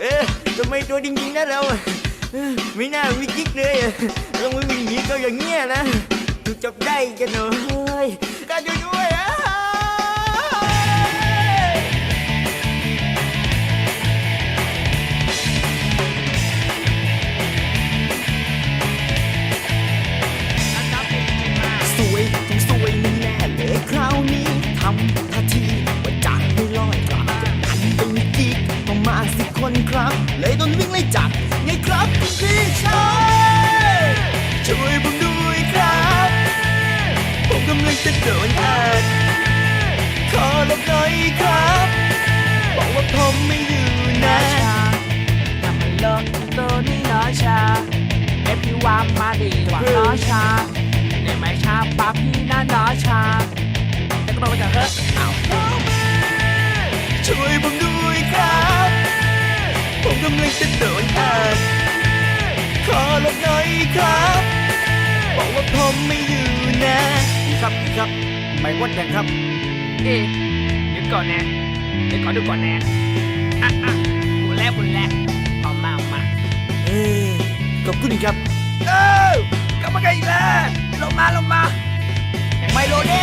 เออทำไมตัวจริงๆนะเราไม่น่าวิจิกเลยอะต้องมาวิ่งหนีก็อย่างเงี้ยนะถูกจับได้กันหน่อยกล้าช่วยด้วยอะสวยต้องสวยแน่เลยคราวนี้ทำ เลยโดนวิ่งไล่จับไงครับคุณพี่ชายช่วยผมด้วยครับ ผมกำลังจะโดนอัดขอลบหน่อยครับ บอกว่าผมไม่อยู่นะทำมันลิกตัวนี้น้อชาเอฟพี่วามาดีกว่าน้อชา ครับบอกว่าผมไม่อยู่นะพี่ครับพี่ครับไม่วัดยังครับ เอ๊ะเดี๋ยวก่อนนะเดี๋ยวขอดูก่อนนะอะอะหมดแล้วหมดแล้วเอามาเอามาเอ้ยขอบคุณครับเออกลับมากันอีกแล้วลงมาลงมา ไมโลเด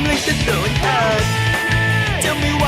ำลังจะโดนหักจะไม่ไหว